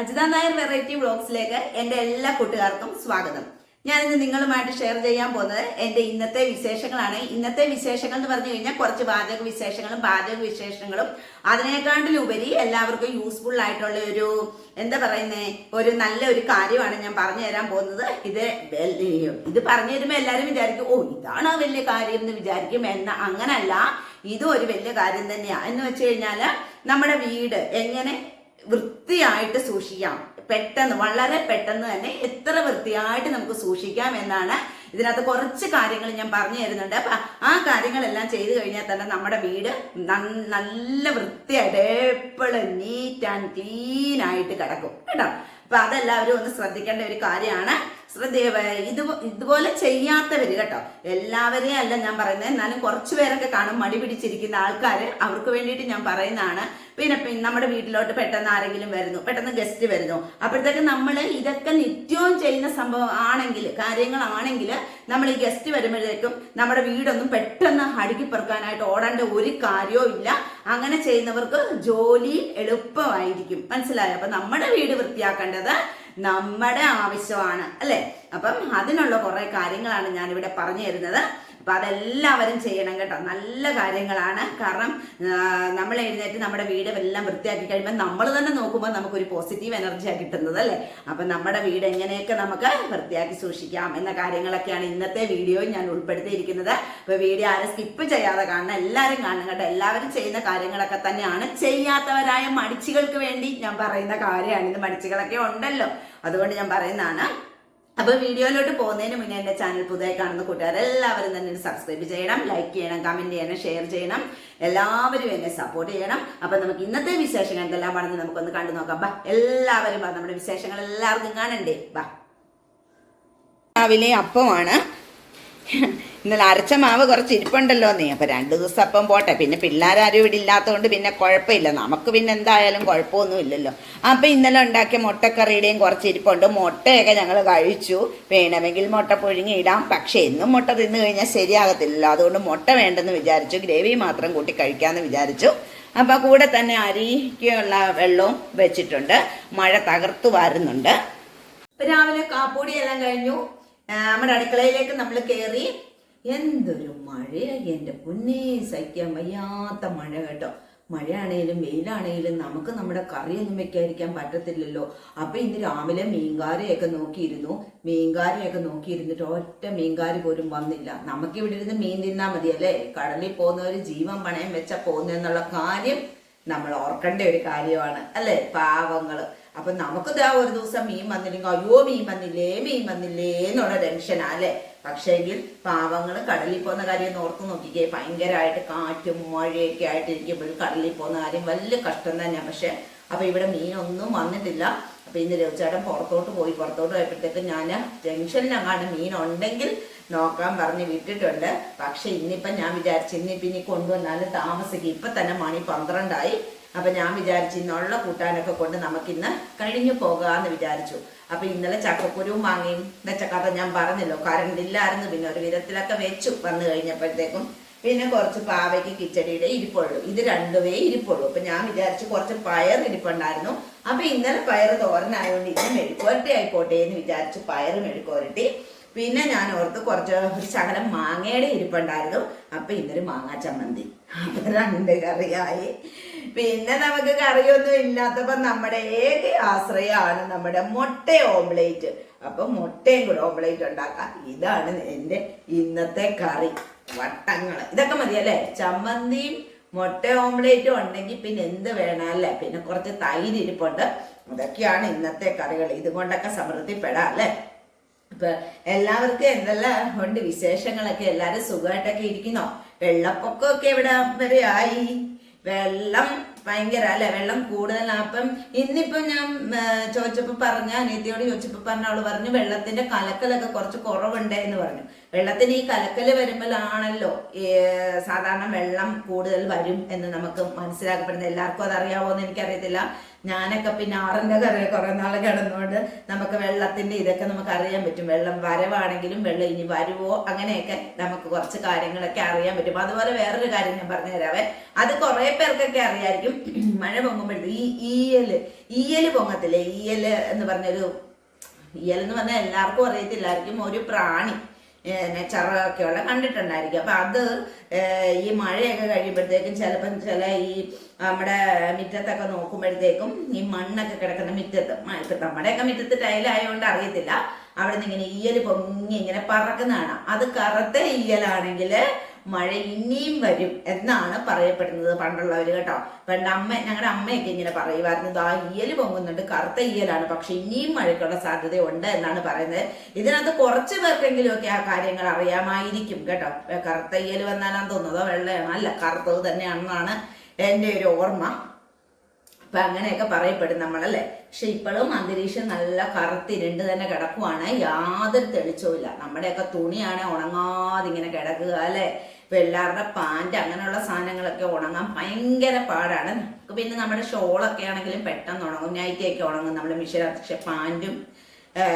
Ajitha Nair variety വ്ളോഗ്സിലേക്ക് എന്റെ എല്ലാ കൂട്ടുകാർക്കും സ്വാഗതം. ഞാൻ ഇന്ന് നിങ്ങളുമായിട്ട് ഷെയർ ചെയ്യാൻ പോകുന്നത് എന്റെ ഇന്നത്തെ വിശേഷങ്ങളാണ്. ഇന്നത്തെ വിശേഷങ്ങൾ എന്ന് പറഞ്ഞു കഴിഞ്ഞാൽ കുറച്ച് വാചക വിശേഷങ്ങളും പാചക വിശേഷങ്ങളും. അതിനേക്കാണ്ടിലുപരി എല്ലാവർക്കും യൂസ്ഫുൾ ആയിട്ടുള്ള ഒരു എന്താ പറയുന്നേ ഒരു നല്ല ഒരു കാര്യമാണ് ഞാൻ പറഞ്ഞു തരാൻ പോകുന്നത്. ഇത് ഇത് പറഞ്ഞു തരുമ്പോൾ എല്ലാവരും വിചാരിക്കും ഓ ഇതാണ് വലിയ കാര്യം എന്ന് വിചാരിക്കും. എന്ന അങ്ങനല്ല. ഇതും ഒരു വലിയ കാര്യം തന്നെയാണ് എന്ന് വെച്ച് കഴിഞ്ഞാൽ നമ്മുടെ വീട് എങ്ങനെ വൃത്തിയായിട്ട് സൂക്ഷിക്കാം. പെട്ടെന്ന് വളരെ പെട്ടെന്ന് തന്നെ എത്ര വൃത്തിയായിട്ട് നമുക്ക് സൂക്ഷിക്കാം എന്നാണ് ഇതിനകത്ത് കുറച്ച് കാര്യങ്ങൾ ഞാൻ പറഞ്ഞു തരുന്നുണ്ട്. അപ്പൊ ആ കാര്യങ്ങളെല്ലാം ചെയ്തു കഴിഞ്ഞാൽ തന്നെ നമ്മുടെ വീട് നല്ല വൃത്തിയായിട്ട് എപ്പോഴും നീറ്റ് ആൻഡ് ക്ലീൻ ആയിട്ട് കിടക്കും. കേട്ടോ? അപ്പൊ അതെല്ലാവരും ഒന്ന് ശ്രദ്ധിക്കേണ്ട ഒരു കാര്യമാണ്. ശ്രദ്ധ ഇത് ഇതുപോലെ ചെയ്യാത്തവര് കേട്ടോ എല്ലാവരെയും അല്ല ഞാൻ പറയുന്നത്. എന്നാലും കുറച്ചു പേരൊക്കെ കാണും മടി പിടിച്ചിരിക്കുന്ന ആൾക്കാർ അവർക്ക് വേണ്ടിയിട്ട് ഞാൻ പറയുന്നതാണ്. പിന്നെ പിന്നെ നമ്മുടെ വീട്ടിലോട്ട് പെട്ടെന്ന് ആരെങ്കിലും വരുന്നു പെട്ടെന്ന് ഗസ്റ്റ് വരുന്നു. അപ്പോഴത്തേക്ക് നമ്മൾ ഇതൊക്കെ നിത്യവും ചെയ്യുന്ന സംഭവം ആണെങ്കിൽ കാര്യങ്ങളാണെങ്കിൽ നമ്മൾ ഈ ഗസ്റ്റ് വരുമ്പോഴേക്കും നമ്മുടെ വീടൊന്നും പെട്ടെന്ന് അടുക്കി പെറുക്കാനായിട്ട് ഓടേണ്ട ഒരു കാര്യവും ഇല്ല. അങ്ങനെ ചെയ്യുന്നവർക്ക് ജോലി എളുപ്പമായിരിക്കും. മനസ്സിലായോ? അപ്പൊ നമ്മുടെ വീട് വൃത്തിയാക്കേണ്ടത് നമ്മുടെ ആവശ്യമാണ് അല്ലേ? അപ്പം അതിനുള്ള കുറേ കാര്യങ്ങളാണ് ഞാനിവിടെ പറഞ്ഞു തരുന്നത്. അപ്പൊ അതെല്ലാവരും ചെയ്യണം കേട്ടോ. നല്ല കാര്യങ്ങളാണ്. കാരണം നമ്മൾ എഴുന്നേറ്റ് നമ്മുടെ വീട് എല്ലാം വൃത്തിയാക്കി കഴിയുമ്പോൾ നമ്മൾ തന്നെ നോക്കുമ്പോൾ നമുക്കൊരു പോസിറ്റീവ് എനർജിയാണ് കിട്ടുന്നത് അല്ലേ? അപ്പൊ നമ്മുടെ വീട് എങ്ങനെയൊക്കെ നമുക്ക് വൃത്തിയാക്കി സൂക്ഷിക്കാം എന്ന കാര്യങ്ങളൊക്കെയാണ് ഇന്നത്തെ വീഡിയോ ഞാൻ ഉൾപ്പെടുത്തിയിരിക്കുന്നത്. അപ്പോൾ വീഡിയോ ആരും സ്കിപ്പ് ചെയ്യാതെ കാണണം എല്ലാവരും കാണണം കേട്ടോ. എല്ലാവരും ചെയ്യുന്ന കാര്യങ്ങളൊക്കെ തന്നെയാണ്. ചെയ്യാത്തവരായ മടിച്ചുകൾക്ക് വേണ്ടി ഞാൻ പറയുന്ന കാര്യമാണ്. ഇത് മടിച്ചുകളൊക്കെ ഉണ്ടല്ലോ. അതുകൊണ്ട് ഞാൻ പറയുന്നതാണ് അപ്പൊ വീഡിയോയിലോട്ട് പോകുന്നതിന് മുന്നേ എന്റെ ചാനൽ പുതിയ കാണുന്ന കൂട്ടുകാർ എല്ലാവരും തന്നെ സബ്സ്ക്രൈബ് ചെയ്യണം ലൈക്ക് ചെയ്യണം കമന്റ് ചെയ്യണം ഷെയർ ചെയ്യണം. എല്ലാവരും എന്നെ സപ്പോർട്ട് ചെയ്യണം. അപ്പൊ നമുക്ക് ഇന്നത്തെ വിശേഷങ്ങൾ എന്തെല്ലാം എന്തെല്ലാമാണെന്ന് നമുക്കൊന്ന് കണ്ടു നോക്കാം. ബാ എല്ലാവരും നമ്മുടെ വിശേഷങ്ങൾ എല്ലാവർക്കും കാണണ്ടേ? ബാ. രാവിലെ അപ്പമാണ്. ഇന്നലെ അരച്ച മാവ് കുറച്ച് ഇരിപ്പുണ്ടല്ലോ നീ. അപ്പൊ രണ്ട് ദിവസം അപ്പം പോട്ടെ. പിന്നെ പിള്ളേരാരും ഇവിടെ ഇല്ലാത്തതുകൊണ്ട് പിന്നെ കുഴപ്പമില്ല. നമുക്ക് പിന്നെ എന്തായാലും കുഴപ്പമൊന്നും ഇല്ലല്ലോ. അപ്പൊ ഇന്നലെ ഉണ്ടാക്കിയ മുട്ടക്കറിയുടെയും കുറച്ച് ഇരിപ്പുണ്ട്. മുട്ടയൊക്കെ ഞങ്ങൾ കഴിച്ചു. വേണമെങ്കിൽ മുട്ട പുഴുങ്ങി ഇടാം പക്ഷെ എന്നും മുട്ട തിന്നു കഴിഞ്ഞാൽ ശരിയാകത്തില്ലല്ലോ. അതുകൊണ്ട് മുട്ട വേണ്ടെന്ന് വിചാരിച്ചു. ഗ്രേവി മാത്രം കൂട്ടി കഴിക്കാമെന്ന് വിചാരിച്ചു. അപ്പൊ കൂടെ തന്നെ അരിക്കുള്ള വെള്ളവും വെച്ചിട്ടുണ്ട്. മഴ തകർത്തു വാരുന്നുണ്ട്. രാവിലെ കാപ്പൂടി എല്ലാം കഴിഞ്ഞു നമ്മുടെ അടുക്കളയിലേക്ക് നമ്മൾ കയറി എന്തൊരു മഴയാ എന്റെ പൊന്നേ സഹിക്കാൻ വയ്യാത്ത മഴ കേട്ടോ. മഴയാണേലും വെയിലാണേലും നമുക്ക് നമ്മുടെ കറിയൊന്നും വെക്കാതിരിക്കാൻ പറ്റത്തില്ലല്ലോ. അപ്പൊ ഇന്ന് രാവിലെ മീൻകാരെയൊക്കെ നോക്കിയിരുന്നു. മീൻകാരെയൊക്കെ നോക്കിയിരുന്നിട്ട് ഒറ്റ മീൻകാര് പോലും വന്നില്ല. നമുക്കിവിടെ ഇരുന്ന് മീൻ തിന്നാൽ മതി അല്ലേ കടലിൽ പോകുന്നവര് ജീവൻ പണയം വെച്ചാൽ പോകുന്നെന്നുള്ള കാര്യം നമ്മൾ ഓർക്കേണ്ട ഒരു കാര്യമാണ് അല്ലേ? പാവങ്ങൾ. അപ്പൊ നമുക്ക് ഒരു ദിവസം മീൻ വന്നില്ലെങ്കിൽ അയ്യോ മീൻ വന്നില്ലേ മീൻ വന്നില്ലേ എന്നുള്ള ടെൻഷനാ അല്ലേ? പക്ഷേങ്കിൽ പാവങ്ങൾ കടലിൽ പോകുന്ന കാര്യം ഒന്ന് ഓർത്ത് നോക്കിക്കേ. ഭയങ്കരമായിട്ട് കാറ്റും മഴയൊക്കെ ആയിട്ട് ഇരിക്കുമ്പോഴും കടലിൽ പോകുന്ന കാര്യം വലിയ കഷ്ടം തന്നെയാണ് പക്ഷെ അപ്പൊ ഇവിടെ മീനൊന്നും വന്നിട്ടില്ല. അപ്പൊ ഇന്ന് രവിചേട്ടൻ പുറത്തോട്ട് പോയി. പുറത്തോട്ട് പോയപ്പോഴത്തേക്ക് ഞാൻ ജംഗ്ഷനിലങ്ങാണ്ട് മീൻ ഉണ്ടെങ്കിൽ നോക്കാൻ പറഞ്ഞ് വിട്ടിട്ടുണ്ട്. പക്ഷെ ഇന്നിപ്പം ഞാൻ വിചാരിച്ചു ഇന്നിപ്പം ഇനി കൊണ്ടുവന്നാലും താമസിക്കും. ഇപ്പം തന്നെ മണി പന്ത്രണ്ടായി. അപ്പൊ ഞാൻ വിചാരിച്ചു ഇന്നുള്ള കൂട്ടാനൊക്കെ കൊണ്ട് നമുക്കിന്ന് കഴിഞ്ഞു പോകാന്ന് വിചാരിച്ചു. അപ്പൊ ഇന്നലെ ചക്കക്കുരുവും വാങ്ങിയും വെച്ച കഥ ഞാൻ പറഞ്ഞല്ലോ. കറണ്ട് ഇല്ലായിരുന്നു പിന്നെ ഒരു വിധത്തിലൊക്കെ വെച്ചു വന്നു കഴിഞ്ഞപ്പോഴത്തേക്കും പിന്നെ കുറച്ച് പാവയ്ക്ക് കിച്ചടിയുടെ ഇരിപ്പുള്ളൂ. ഇത് രണ്ടുവേ ഇരിപ്പുള്ളൂ. അപ്പൊ ഞാൻ വിചാരിച്ചു കുറച്ച് പയർ ഇരിപ്പുണ്ടായിരുന്നു. അപ്പൊ ഇന്നലെ പയർ തോരനായതുകൊണ്ട് ഇന്ന് മെഴുക്കുവരട്ടി ആയിക്കോട്ടെ എന്ന് വിചാരിച്ചു പയർ മെഴുക്കുവരട്ടി. പിന്നെ ഞാൻ ഓർത്ത് കുറച്ച് ഒരു ശകലം മാങ്ങയുടെ ഇരിപ്പുണ്ടായിരുന്നു. അപ്പൊ ഇന്നൊരു മാങ്ങാ ചമ്മന്തി. അപ്പൊ രണ്ട് കറിയായി. പിന്നെ നമുക്ക് കറിയൊന്നും ഇല്ലാത്തപ്പോൾ നമ്മുടെ ഏക ആശ്രയമാണ് നമ്മുടെ മുട്ട ഓംലേറ്റ്. അപ്പൊ മുട്ടയും കൂടെ ഓംലേറ്റ് ഉണ്ടാക്കാം. ഇതാണ് എന്റെ ഇന്നത്തെ കറി. വട്ടങ്ങൾ ഇതൊക്കെ മതി മതിയല്ലേ ചമ്മന്തിയും മുട്ട ഓംലേറ്റും ഉണ്ടെങ്കിൽ പിന്നെ എന്ത് വേണമല്ലേ അല്ലേ? പിന്നെ കുറച്ച് തൈര് ഇരിപ്പുണ്ട്. അതൊക്കെയാണ് ഇന്നത്തെ കറികൾ. ഇതുകൊണ്ടൊക്കെ സമൃദ്ധിപ്പെടാം അല്ലേ? ഇപ്പൊ എല്ലാവർക്കും എന്തെല്ലാം ഉണ്ട് വിശേഷങ്ങളൊക്കെ? എല്ലാരും സുഖമായിട്ടൊക്കെ ഇരിക്കുന്നോ? വെള്ളപ്പൊക്കമൊക്കെ എവിടെ വരെ ആയി? വെള്ളം ഭയങ്കര അല്ലെ? വെള്ളം കൂടുതലാണ് അപ്പം ഇന്നിപ്പം ഞാൻ ചോദിച്ചപ്പോൾ ചോദിച്ചപ്പോ പറഞ്ഞ അനിയത്തിയോട് ചോദിച്ചപ്പോൾ പറഞ്ഞ അവൾ പറഞ്ഞു വെള്ളത്തിന്റെ കലക്കലൊക്കെ കുറച്ച് കുറവുണ്ട് എന്ന് പറഞ്ഞു. വെള്ളത്തിന് ഈ കലക്കൽ വരുമ്പോഴാണല്ലോ സാധാരണ വെള്ളം കൂടുതൽ വരും എന്ന് നമുക്ക് മനസ്സിലാക്കപ്പെടുന്നത്. എല്ലാവർക്കും അതറിയാവോ എന്ന് എനിക്കറിയത്തില്ല. ഞാനൊക്കെ പിന്നെ ആറിന്റെ കറി കുറെ നാൾ കിടന്നുകൊണ്ട് നമുക്ക് വെള്ളത്തിന്റെ ഇതൊക്കെ നമുക്ക് അറിയാൻ പറ്റും. വെള്ളം വരവാണെങ്കിലും വെള്ളം ഇനി വരുവോ? അങ്ങനെയൊക്കെ നമുക്ക് കുറച്ച് കാര്യങ്ങളൊക്കെ അറിയാൻ പറ്റും. അതുപോലെ വേറൊരു കാര്യം ഞാൻ പറഞ്ഞു തരാവേ അത് കുറെ പേർക്കൊക്കെ അറിയായിരിക്കും. മഴ പൊങ്ങുമ്പോഴത്തേക്ക് ഈ ഈയൽ ഈയൽ പൊങ്ങത്തില്ലേ? ഈയൽ എന്ന് പറഞ്ഞൊരു ഈയൽ എന്ന് പറഞ്ഞാൽ എല്ലാവർക്കും അറിയത്തില്ലായിരിക്കും. ഒരു പ്രാണി. ചെറൊക്കെ ഉള്ള കണ്ടിട്ടുണ്ടായിരിക്കും. അപ്പൊ അത് ഈ മഴയൊക്കെ കഴിയുമ്പോഴത്തേക്കും ചിലപ്പം ചില ഈ നമ്മുടെ മുറ്റത്തൊക്കെ നോക്കുമ്പോഴത്തേക്കും ഈ മണ്ണൊക്കെ കിടക്കുന്ന മുറ്റത്ത് ഇപ്പം നമ്മുടെയൊക്കെ മുറ്റത്ത് ടൈലായതുകൊണ്ട് അറിയത്തില്ല. അവിടെ നിന്ന് ഇങ്ങനെ ഈയൽ പൊങ്ങി ഇങ്ങനെ പറക്കുന്നതാണ്. അത് കറുത്ത ഈയലാണെങ്കിൽ മഴ ഇനിയും വരും എന്നാണ് പറയപ്പെടുന്നത് പണ്ടുള്ളവർ കേട്ടോ. പണ്ട് അമ്മ ഞങ്ങളുടെ അമ്മയൊക്കെ ഇങ്ങനെ പറയുമായിരുന്നു ആ ഇയൽ പൊങ്ങുന്നുണ്ട് കറുത്ത ഇയലാണ് പക്ഷെ ഇനിയും മഴയ്ക്കുള്ള സാധ്യതയുണ്ട് എന്നാണ് പറയുന്നത്. ഇതിനകത്ത് കുറച്ച് പേർക്കെങ്കിലും ഒക്കെ ആ കാര്യങ്ങൾ അറിയാമായിരിക്കും കേട്ടോ. കറുത്ത ഇയൽ വന്നാലാന്ന് തോന്നുന്നതോ വെള്ളയാണോ അല്ല കറുത്തത് തന്നെയാണെന്നാണ് എന്റെ ഒരു ഓർമ്മ. അപ്പൊ അങ്ങനെയൊക്കെ പറയപ്പെടും നമ്മളല്ലേ? പക്ഷെ ഇപ്പോഴും അന്തരീക്ഷം നല്ല കറുത്തിരുണ്ട് തന്നെ കിടക്കുവാണ്. യാതൊരു തെളിച്ചവും ഇല്ല നമ്മുടെയൊക്കെ തുണിയാണ് ഉണങ്ങാതെ ഇങ്ങനെ കിടക്കുക അല്ലെ? ഇപ്പൊ എല്ലാവരുടെ പാന്റ് അങ്ങനെയുള്ള സാധനങ്ങളൊക്കെ ഉണങ്ങാൻ ഭയങ്കര പാടാണ്. പിന്നെ നമ്മുടെ ഷോളൊക്കെ ആണെങ്കിലും പെട്ടെന്ന് ഉണങ്ങും. നൈറ്റിയൊക്കെ ഉണങ്ങും. നമ്മുടെ മിഷൻ പക്ഷെ പാന്റും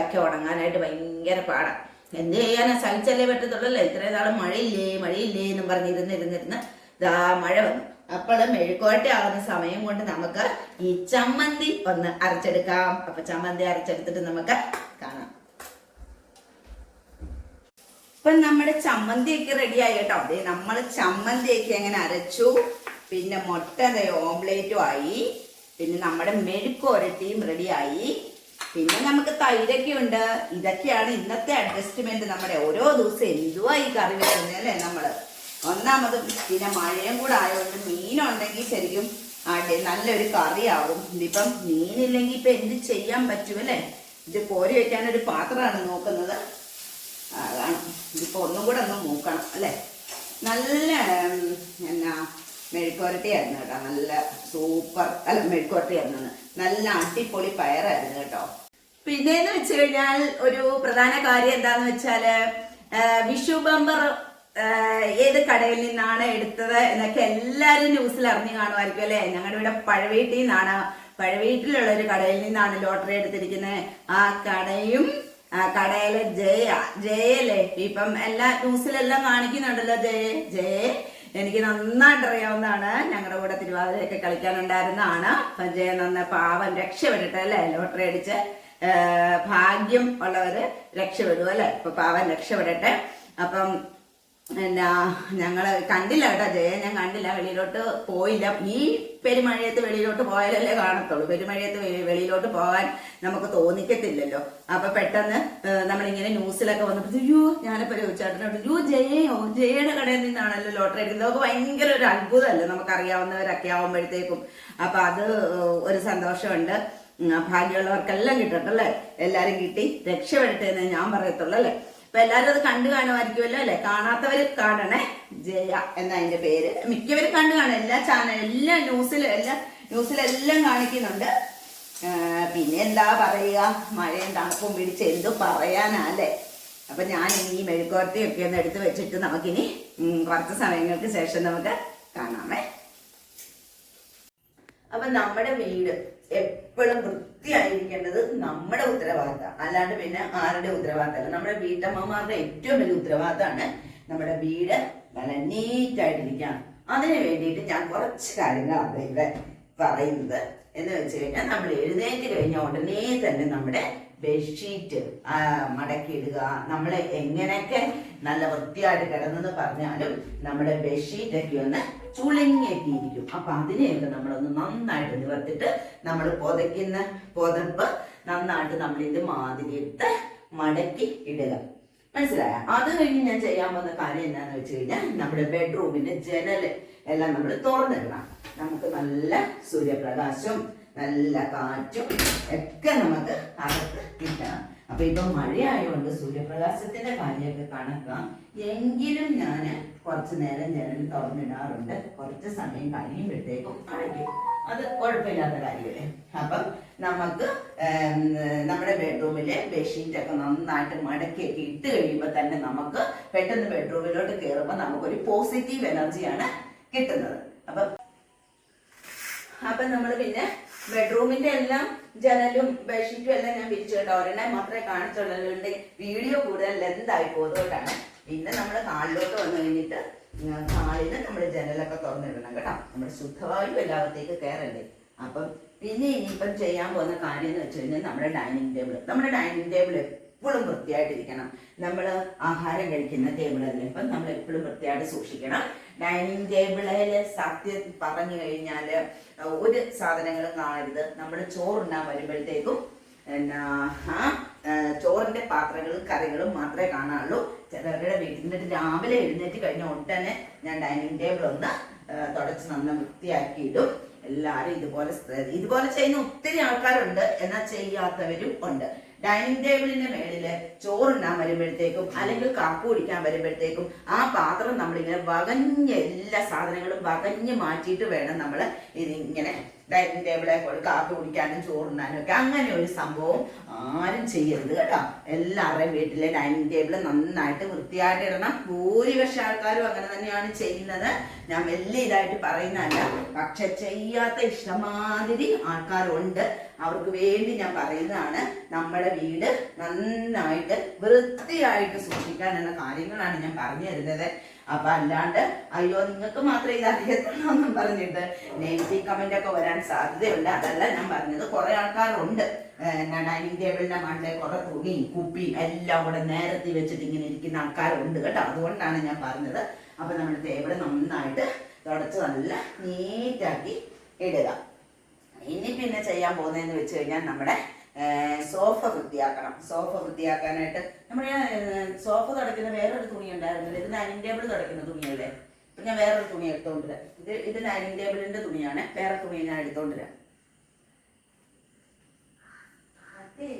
ഒക്കെ ഉണങ്ങാനായിട്ട് ഭയങ്കര പാടാണ് എന്ത് ചെയ്യാനാ? സഹിച്ചല്ലേ പറ്റത്തുള്ളല്ലോ? ഇത്രയും നാൾ മഴയില്ലേ? മഴയില്ലേ എന്നും പറഞ്ഞിരുന്നിരുന്നിരുന്ന് ദാ മഴ വന്നു. അപ്പോൾ മെഴുക്കോട്ട ആകുന്ന സമയം കൊണ്ട് നമുക്ക് ഈ ചമ്മന്തി ഒന്ന് അരച്ചെടുക്കാം. അപ്പൊ ചമ്മന്തി അരച്ചെടുത്തിട്ട് നമുക്ക് കാണാം ഇപ്പൊ നമ്മുടെ ചമ്മന്തിയൊക്കെ റെഡിയായി കേട്ടോ. അതെ നമ്മൾ ചമ്മന്തിയൊക്കെ അങ്ങനെ അരച്ചു. പിന്നെ മുട്ട ഓംലേറ്റും ആയി. പിന്നെ നമ്മുടെ മെഴുക്കോരട്ടിയും റെഡിയായി പിന്നെ നമുക്ക് തൈരൊക്കെ ഉണ്ട്. ഇതൊക്കെയാണ് ഇന്നത്തെ അഡ്ജസ്റ്റ്മെന്റ് നമ്മുടെ ഓരോ ദിവസം എന്തുവാ ഈ കറി വെക്കുന്നത് അല്ലേ നമ്മൾ? ഒന്നാമത് പിന്നെ മഴയും കൂടെ ആയതുകൊണ്ട് മീനുണ്ടെങ്കിൽ ശരിക്കും ആട്ടെ നല്ലൊരു കറിയാവും. ഇതിപ്പം മീനില്ലെങ്കിൽ ഇപ്പൊ എന്ത് ചെയ്യാൻ പറ്റും അല്ലേ? ഇത് കോരി വെക്കാൻ ഒരു പാത്രമാണ് നോക്കുന്നത്. അതാണ്. ഇതിപ്പോ ഒന്നും കൂടെ ഒന്ന് മൂക്കണം അല്ലേ? നല്ല എന്നാ മെഴുക്കുരട്ടിയായിരുന്നു കേട്ടോ. നല്ല സൂപ്പർ അല്ല മെഴുക്കുരട്ടിയായിരുന്നു നല്ല അടിപൊളി പയറായിരുന്നു കേട്ടോ. പിന്നെന്ന് വെച്ച് കഴിഞ്ഞാൽ ഒരു പ്രധാന കാര്യം എന്താന്ന് വെച്ചാൽ വിഷു ബമ്പർ ഏത് കടയിൽ നിന്നാണ് എടുത്തത് എന്നൊക്കെ എല്ലാരും ന്യൂസിൽ അറിഞ്ഞു കാണുമായിരിക്കും അല്ലെ? ഞങ്ങളുടെ ഇവിടെ പഴവീട്ടിൽ നിന്നാണ് പഴവീട്ടിലുള്ള ഒരു കടയിൽ നിന്നാണ് ലോട്ടറി എടുത്തിരിക്കുന്നത്. ആ കടയും കടയിലെ ജയ ജയല്ലേ? ഇപ്പം എല്ലാ ന്യൂസിലെല്ലാം കാണിക്കുന്നുണ്ടല്ലോ ജയ. ജയ എനിക്ക് നന്നായിട്ട് അറിയാവുന്നതാണ് ഞങ്ങളുടെ കൂടെ തിരുവാതിരയൊക്കെ കളിക്കാനുണ്ടായിരുന്നതാണ്. അപ്പൊ ജയ നന്ന പാവം രക്ഷപ്പെട്ടിട്ട് അല്ലേ? ലോട്ടറി അടിച്ച് ഭാഗ്യം ഉള്ളവര് രക്ഷപ്പെടും അല്ലെ? ഇപ്പൊ പാവം രക്ഷപ്പെടട്ടെ. അപ്പം എന്നാ ഞങ്ങൾ കണ്ടില്ല കേട്ടോ ജയ ഞാൻ കണ്ടില്ല വെളിയിലോട്ട് പോയില്ല. ഈ പെരുമഴയത്ത് വെളിയിലോട്ട് പോയാലല്ലേ കാണത്തുള്ളൂ. പെരുമഴയത്ത് വെളിയിലോട്ട് പോകാൻ നമുക്ക് തോന്നിക്കത്തില്ലല്ലോ. അപ്പൊ പെട്ടെന്ന് നമ്മളിങ്ങനെ ന്യൂസിലൊക്കെ വന്നപ്പോൾ അയ്യോ ഞാനിപ്പോ ചോദിച്ചേട്ടനോട് അയ്യോ ജയയോ ജയയുടെ കടയിൽ നിന്നാണല്ലോ ലോട്ടറി എടുക്കുന്നത്. നമുക്ക് ഭയങ്കര ഒരു അത്ഭുതമല്ലേ നമുക്കറിയാവുന്നവരൊക്കെ ആവുമ്പോഴത്തേക്കും. അപ്പൊ അത് ഒരു സന്തോഷമുണ്ട്. ഭാഗ്യമുള്ളവർക്കെല്ലാം കിട്ടട്ടല്ലേ എല്ലാരും കിട്ടി രക്ഷപ്പെടട്ടെ എന്ന് ഞാൻ പറയത്തുള്ളൂ അല്ലേ? അപ്പൊ എല്ലാരും അത് കണ്ടു കാണുമായിരിക്കുമല്ലോ അല്ലെ? കാണാത്തവര് കാണണേ. ജയ എന്ന അതിന്റെ പേര്. മിക്കവരും കണ്ടു കാണും. എല്ലാ ചാനൽ എല്ലാ ന്യൂസിലും എല്ലാ ന്യൂസിലെല്ലാം കാണിക്കുന്നുണ്ട്. പിന്നെ എന്താ പറയുക? മഴയും തണുപ്പും പിടിച്ച് എന്തു പറയാനല്ലേ അപ്പൊ ഞാൻ ഈ ഒക്കെ ഒന്ന് എടുത്തു വെച്ചിട്ട് നമുക്കിനി കുറച്ച് സമയങ്ങൾക്ക് ശേഷം നമുക്ക് കാണാമേ. അപ്പൊ നമ്മുടെ വീട് എപ്പോഴും വൃത്തിയായിരിക്കേണ്ടത് നമ്മുടെ ഉത്തരവാദിത്തം അല്ലാണ്ട് പിന്നെ ആരുടെ ഉത്തരവാദിത്തമല്ല. നമ്മുടെ വീട്ടമ്മമാരുടെ ഏറ്റവും വലിയ ഉത്തരവാദിത്തമാണ് നമ്മുടെ വീട് നല്ല നീറ്റായിട്ടിരിക്കണം അതിനു വേണ്ടിയിട്ട് ഞാൻ കുറച്ച് കാര്യങ്ങളാണ് ഇവിടെ പറയുന്നത്. എന്ന് വെച്ച് കഴിഞ്ഞാൽ നമ്മൾ എഴുന്നേറ്റ് കഴിഞ്ഞ ഉടനെ തന്നെ നമ്മുടെ ബെഡ്ഷീറ്റ് മടക്കിയിടുക. നമ്മൾ എങ്ങനെയൊക്കെ നല്ല വൃത്തിയായിട്ട് കിടന്നെന്ന് പറഞ്ഞാലും നമ്മുടെ ബെഡ്ഷീറ്റൊക്കെ ഒന്ന് ചുളുങ്ങിയൊക്കെ അപ്പം അതിനെയൊക്കെ നമ്മളൊന്ന് നന്നായിട്ട് നിവർത്തിട്ട് നമ്മൾ പുതയ്ക്കുന്ന പുതപ്പ് നന്നായിട്ട് നമ്മൾ ഇത് മാതിരിയിട്ട് മടക്കി ഇടുക. മനസ്സിലായ? അത് കഴിഞ്ഞ് ഞാൻ ചെയ്യാൻ പോകുന്ന കാര്യം എന്താന്ന് വെച്ച് കഴിഞ്ഞാൽ നമ്മുടെ ബെഡ്റൂമിന്റെ ജനൽ എല്ലാം നമ്മൾ തുറന്നിടണം. നമുക്ക് നല്ല സൂര്യപ്രകാശം നല്ല കാറ്റും ഒക്കെ നമുക്ക് അകത്ത് കിട്ടണം. അപ്പൊ ഇപ്പൊ മഴയായതുകൊണ്ട് സൂര്യപ്രകാശത്തിന്റെ കാര്യമൊക്കെ കണക്കാം. എങ്കിലും ഞാൻ കുറച്ച് നേരം ജനൽ തുറന്നിടാറുണ്ട്. കുറച്ച് സമയം കഴിയുമ്പോഴത്തേക്കും അടയ്ക്കും. അത് കുഴപ്പമില്ലാത്ത കാര്യമല്ലേ? അപ്പം നമുക്ക് നമ്മുടെ ബെഡ്റൂമിലെ ബെഡ്ഷീറ്റ് ഒക്കെ നന്നായിട്ട് മടക്കിയൊക്കെ ഇട്ട് കഴിയുമ്പോൾ തന്നെ നമുക്ക് പെട്ടെന്ന് ബെഡ്റൂമിലോട്ട് കയറുമ്പോൾ നമുക്കൊരു പോസിറ്റീവ് എനർജിയാണ് കിട്ടുന്നത്. അപ്പം അപ്പൊ നമ്മൾ പിന്നെ ബെഡ്റൂമിന്റെ എല്ലാം ജനലും ബെഡ്ഷീറ്റും എല്ലാം ഞാൻ വിരിച്ചു കേട്ടോ. ഒരെണ്ണം മാത്രമേ കാണിച്ചുള്ളൂ. വീഡിയോ കൂടുതൽ ലെന്തായി പോകുന്നതുകൊണ്ടാണ്. പിന്നെ നമ്മൾ ഹാളിലോട്ട് വന്നു കഴിഞ്ഞിട്ട് ഹാളിന് നമ്മൾ ജനലൊക്കെ തുറന്നിടണം കേട്ടോ. നമ്മുടെ ശുദ്ധവായു എല്ലാവരത്തേക്ക് കയറണ്ടേ? അപ്പം പിന്നെ ഇനിയിപ്പം ചെയ്യാൻ പോകുന്ന കാര്യം എന്ന് വെച്ച് കഴിഞ്ഞാൽ നമ്മുടെ ഡൈനിങ് ടേബിൾ നമ്മുടെ ഡൈനിങ് ടേബിൾ എപ്പോഴും വൃത്തിയായിട്ടിരിക്കണം. നമ്മൾ ആഹാരം കഴിക്കുന്ന ടേബിളല്ലേ? അപ്പം നമ്മൾ എപ്പോഴും വൃത്തിയായിട്ട് സൂക്ഷിക്കണം. ഡൈനിങ് ടേബിളിൽ സത്യം പറഞ്ഞു കഴിഞ്ഞാൽ ഒരു സാധനങ്ങളും കാണരുത്. നമ്മൾ ചോറുണ്ണാൻ വരുമ്പോഴത്തേക്കും എന്നാ ചോറിന്റെ പാത്രങ്ങളും കറികളും മാത്രമേ കാണാറുള്ളൂ ചിലരുടെ വീട്ടിൽ നിന്നിട്ട് രാവിലെ എഴുന്നേറ്റ് കഴിഞ്ഞ ഉടനെ ഞാൻ ഡൈനിങ് ടേബിൾ ഒന്ന് തുടച്ച് നന്ന വൃത്തിയാക്കിയിടും. എല്ലാവരും ഇതുപോലെ ഇതുപോലെ ചെയ്യുന്ന ഒത്തിരി ആൾക്കാരുണ്ട് എന്നാൽ ചെയ്യാത്തവരും ഉണ്ട്. ഡൈനിങ് ടേബിളിന്റെ മേളിൽ ചോറുണ്ണാൻ വരുമ്പോഴത്തേക്കും അല്ലെങ്കിൽ കാപ്പി കുടിക്കാൻ വരുമ്പോഴത്തേക്കും ആ പാത്രം നമ്മളിങ്ങനെ വകഞ്ഞ് എല്ലാ സാധനങ്ങളും വകഞ്ഞ് മാറ്റിയിട്ട് വേണം നമ്മൾ ഇതിങ്ങനെ ഡൈനിങ് ടേബിളെ കാപ്പി കുടിക്കാനും ചോറുണ്ണാനും ഒക്കെ അങ്ങനെ ഒരു സംഭവം ആരും ചെയ്യരുത് കേട്ടോ. എല്ലാവരുടെയും വീട്ടിലെ ഡൈനിങ് ടേബിൾ നന്നായിട്ട് വൃത്തിയായിട്ട് ഇടണം. ഭൂരിപക്ഷം ആൾക്കാരും അങ്ങനെ തന്നെയാണ് ചെയ്യുന്നത്. ഞാൻ വലിയ ഇതായിട്ട് പറയുന്നതല്ല. പക്ഷെ ചെയ്യാത്ത ഇഷ്ടമാതിരി ആൾക്കാരുണ്ട്. അവർക്ക് വേണ്ടി ഞാൻ പറയുന്നതാണ് നമ്മുടെ വീട് നന്നായിട്ട് വൃത്തിയായിട്ട് സൂക്ഷിക്കാൻ എന്ന കാര്യങ്ങളാണ് ഞാൻ പറഞ്ഞു തരുന്നത്. അപ്പൊ അല്ലാണ്ട് അയ്യോ നിങ്ങൾക്ക് മാത്രമേ ഇത് അറിയത്തുള്ളൂ പറഞ്ഞിട്ട് നെഗറ്റീവ് കമന്റ് ഒക്കെ വരാൻ സാധ്യതയുണ്ട്. അതല്ല ഞാൻ പറഞ്ഞത് കുറെ ആൾക്കാരുണ്ട്. ഡൈനിങ് ടേബിളിന്റെ മണ്ടേ കുറെ തുണിയും കുപ്പിയും എല്ലാം കൂടെ നേരത്തി വെച്ചിട്ട് ഇങ്ങനെ ഇരിക്കുന്ന ആൾക്കാരുണ്ട് കേട്ടോ. അതുകൊണ്ടാണ് ഞാൻ പറഞ്ഞത്. അപ്പൊ നമ്മൾ ടേബിൾ നന്നായിട്ട് തുടച്ച് നല്ല നീറ്റാക്കി ഇടുക. ഇനി പിന്നെ ചെയ്യാൻ പോകുന്നതെന്ന് വെച്ച് കഴിഞ്ഞാൽ നമ്മുടെ സോഫ വൃത്തിയാക്കണം. സോഫ വൃത്തിയാക്കാനായിട്ട് നമ്മുടെ സോഫ തുടയ്ക്കുന്ന വേറൊരു തുണി ഉണ്ടായിരുന്നില്ല? ഇത് ഡൈനിങ് ടേബിൾ തുടയ്ക്കുന്ന തുണിയല്ലേ? അപ്പൊ ഞാൻ വേറൊരു തുണി എടുത്തോണ്ട് ഇത് ഇത് ഡൈനിങ് ടേബിളിന്റെ തുണിയാണ്. വേറെ തുണി ഞാൻ എടുത്തോണ്ട് അത് അതേ.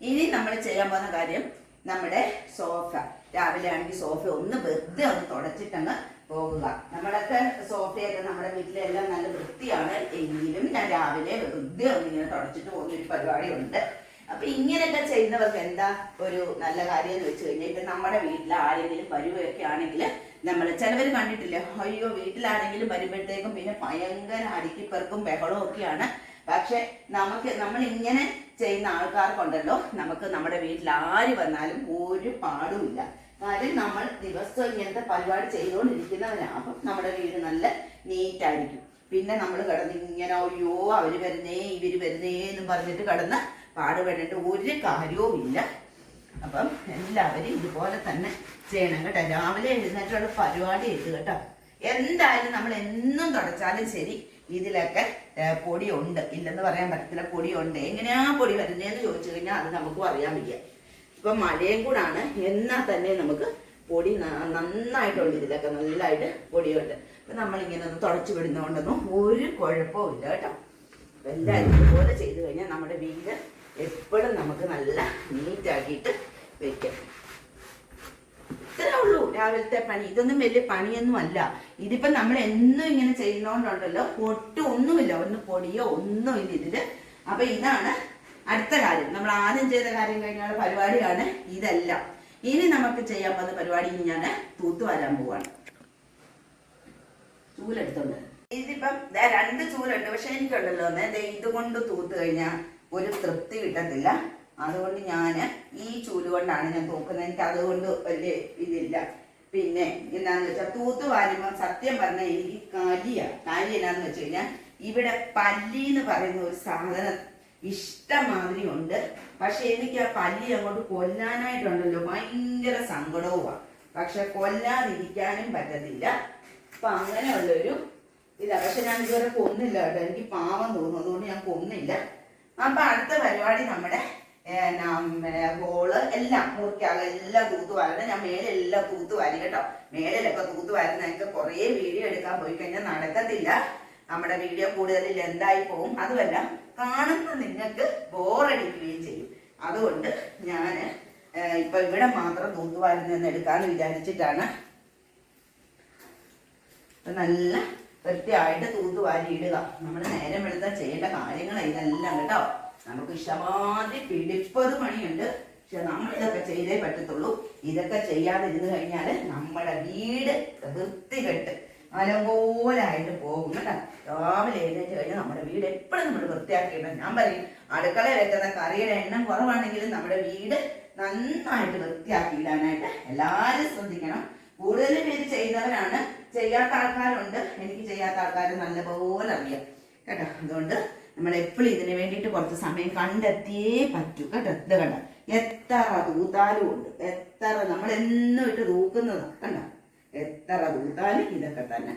ഇനി നമ്മൾ ചെയ്യാൻ പോകുന്ന കാര്യം നമ്മുടെ സോഫ. രാവിലെ ആണെങ്കിൽ സോഫ ഒന്ന് വെറുതെ ഒന്ന് തുടച്ചിട്ടങ്ങ് പോകുക. നമ്മളൊക്കെ സോഫയൊക്കെ നമ്മുടെ വീട്ടിലെല്ലാം നല്ല വൃത്തിയാണ് എങ്കിലും ഞാൻ രാവിലെ വെറുതെ ഒന്ന് ഇങ്ങനെ തുടച്ചിട്ട് പോകുന്ന ഒരു പരിപാടിയുണ്ട്. അപ്പൊ ഇങ്ങനെയൊക്കെ ചെയ്യുന്നവർക്ക് എന്താ ഒരു നല്ല കാര്യം എന്ന് വെച്ച് കഴിഞ്ഞാൽ നമ്മുടെ വീട്ടിൽ ആരെങ്കിലും വരുവൊക്കെ ആണെങ്കിൽ നമ്മൾ ചിലവർ കണ്ടിട്ടില്ല അയ്യോ വീട്ടിലാണെങ്കിലും വരുമ്പോഴത്തേക്കും പിന്നെ ഭയങ്കര അടുക്കിപ്പെറുക്കും ബഹളവും ഒക്കെയാണ് പക്ഷെ നമുക്ക് നമ്മൾ ഇങ്ങനെ ചെയ്യുന്ന ആൾക്കാർക്കുണ്ടല്ലോ നമുക്ക് നമ്മുടെ വീട്ടിൽ ആര് വന്നാലും ഒരു പാടുമില്ല കാര്യം നമ്മൾ ദിവസവും ഇങ്ങനത്തെ പരിപാടി ചെയ്തുകൊണ്ടിരിക്കുന്നവരാണ് അപ്പം നമ്മുടെ വീട് നല്ല നീറ്റായിരിക്കും പിന്നെ നമ്മൾ കിടന്ന് ഇങ്ങനെ അയ്യോ അവർ വരുന്നേ ഇവർ വരുന്നേ എന്നും പറഞ്ഞിട്ട് കിടന്ന് പാടുപെടേണ്ട ഒരു കാര്യവുമില്ല അപ്പം എല്ലാവരും ഇതുപോലെ തന്നെ ചെയ്യണം കേട്ടോ. രാവിലെ എഴുന്നേറ്റുള്ള പരിപാടി എഴുതുക കേട്ടോ. എന്തായാലും നമ്മൾ എന്നും തുടച്ചാലും ശരി. ഇതിലൊക്കെ പൊടിയുണ്ട്. ഇല്ലെന്ന് പറയാൻ പറ്റത്തില്ല പൊടിയുണ്ട്. എങ്ങനെയാ പൊടി വരുന്നതെന്ന് ചോദിച്ചു കഴിഞ്ഞാൽ അത് നമുക്ക് അറിയാൻ വയ്യ. ഇപ്പൊ മഴയും കൂടാണ്. എന്നാൽ തന്നെ നമുക്ക് പൊടി നന്നായിട്ടുണ്ട് ഇതിലൊക്കെ നല്ലതായിട്ട് പൊടിയുണ്ട്. അപ്പൊ നമ്മളിങ്ങനെ ഒന്ന് തുടച്ചു വിടുന്നതുകൊണ്ടൊന്നും ഒരു കുഴപ്പവും ഇല്ല കേട്ടോ. എല്ലാവരും ഇതുപോലെ ചെയ്തു കഴിഞ്ഞാൽ നമ്മുടെ വീട് എപ്പോഴും നമുക്ക് നല്ല നീറ്റാക്കിയിട്ട് വെക്കാം ഇത്രേ ഉള്ളൂ. രാവിലത്തെ പണി. ഇതൊന്നും വലിയ പണിയൊന്നും അല്ല. ഇതിപ്പോ നമ്മൾ എന്നും ഇങ്ങനെ ചെയ്യുന്നോണ്ടുണ്ടല്ലോ. ഒട്ടും ഒന്നുമില്ല. ഒന്ന് പൊടിയോ ഒന്നുമില്ല ഇതിൽ. അപ്പൊ ഇതാണ് അടുത്ത കാര്യം. നമ്മൾ ആദ്യം ചെയ്ത കാര്യം കഴിഞ്ഞാൽ പരിപാടിയാണ് ഇതെല്ലാം. ഇനി നമുക്ക് ചെയ്യാൻ പോകുന്ന പരിപാടി ഇനി ഞാൻ തൂത്തു വരാൻ പോവാണ്. ചൂലെടുത്തോണ്ട്. ഇതിപ്പം രണ്ട് ചൂലുണ്ട്. പക്ഷെ എനിക്കുണ്ടല്ലോ. ഇതുകൊണ്ട് തൂത്ത് കഴിഞ്ഞാൽ ഒരു തൃപ്തി കിട്ടത്തില്ല. അതുകൊണ്ട് ഞാൻ ഈ ചൂൽ കൊണ്ടാണ് ഞാൻ തൂക്കുന്നത്. എനിക്ക് അതുകൊണ്ട് വലിയ ഇതില്ല. പിന്നെ എന്താന്ന് വെച്ചാൽ തൂത്ത് വാരുമ്പോൾ സത്യം പറഞ്ഞാൽ എനിക്ക് കലിയ. കാര്യം എന്നാന്ന് വെച്ച് കഴിഞ്ഞാൽ ഇവിടെ പല്ലി എന്ന് പറയുന്ന ഒരു സാധനം ഇഷ്ടമാതിരി ഉണ്ട്. പക്ഷെ എനിക്ക് ആ പല്ലി അങ്ങോട്ട് കൊല്ലാനായിട്ടുണ്ടല്ലോ. ഭയങ്കര സങ്കടവുമാണ് പക്ഷെ കൊല്ലാതിരിക്കാനും പറ്റത്തില്ല. അപ്പൊ അങ്ങനെയുള്ളൊരു ഇതാ. പക്ഷെ ഞാൻ ഇതുവരെ കൊന്നില്ല കേട്ടോ. എനിക്ക് പാവം തോന്നുന്നു. അതുകൊണ്ട് ഞാൻ കൊന്നില്ല. അപ്പൊ അടുത്ത പരിപാടി നമ്മുടെ ഹോൾ എല്ലാം മുറിക്കാതെ എല്ലാം തൂത്ത് വാരണം. ഞാൻ മേലെ എല്ലാം തൂത്ത് വാരി കേട്ടോ. മേലിലൊക്കെ തൂത്ത് വാരുന്ന എനിക്ക് കുറേ വീഡിയോ എടുക്കാൻ പോയി കഴിഞ്ഞാൽ നടക്കത്തില്ല. നമ്മുടെ വീഡിയോ കൂടുതൽ എന്തായി പോകും അതുമല്ല കാണുന്ന നിങ്ങൾക്ക് ബോറടിക്കുകയും ചെയ്യും. അതുകൊണ്ട് ഞാൻ ഇപ്പൊ ഇവിടെ മാത്രം തൂത്ത് വാരുന്ന എടുക്കാന്ന് വിചാരിച്ചിട്ടാണ്. നല്ല വൃത്തിയായിട്ട് തൂത്തുവാരി ഇടുക നമ്മൾ നേരം വെളുത്താൽ ചെയ്യേണ്ട കാര്യങ്ങൾ ഇതെല്ലാം കേട്ടോ. നമുക്ക് ഇഷ്ടമാതിരി പിടിപ്പത് പണിയുണ്ട്. പക്ഷെ നമ്മൾ ഇതൊക്കെ ചെയ്തേ പറ്റത്തുള്ളൂ. ഇതൊക്കെ ചെയ്യാതിരുന്ന് കഴിഞ്ഞാൽ നമ്മുടെ വീട് വൃത്തികെട്ട് അലങ്കോലായിട്ട് പോകും കേട്ടോ. രാവിലെ എഴുന്നേറ്റ് കഴിഞ്ഞാൽ നമ്മുടെ വീട് എപ്പോഴും നമ്മൾ വൃത്തിയാക്കിയിടണം ഞാൻ പറയും അടുക്കളയിൽ വെക്കുന്ന കറിയുടെ എണ്ണം കുറവാണെങ്കിലും നമ്മുടെ വീട് നന്നായിട്ട് വൃത്തിയാക്കിയിടാനായിട്ട് എല്ലാവരും ശ്രദ്ധിക്കണം. കൂടുതൽ പേര് ചെയ്യുന്നവരാണ്. ചെയ്യാത്ത ആൾക്കാരുണ്ട്. എനിക്ക് ചെയ്യാത്ത ആൾക്കാർ നല്ലപോലെ അറിയാം. കേട്ടോ. അതുകൊണ്ട് നമ്മൾ എപ്പോഴും ഇതിന് വേണ്ടിയിട്ട് കുറച്ച് സമയം കണ്ടെത്തിയേ പറ്റൂ. കേട്ടോ ഇത് കണ്ട? എത്ര തൂത്താലും ഉണ്ട്. എത്ര നമ്മൾ എന്നും ഇട്ട് തൂക്കുന്നത്. കണ്ട? എത്ര തൂത്താലും ഇതൊക്കെ തന്നെ.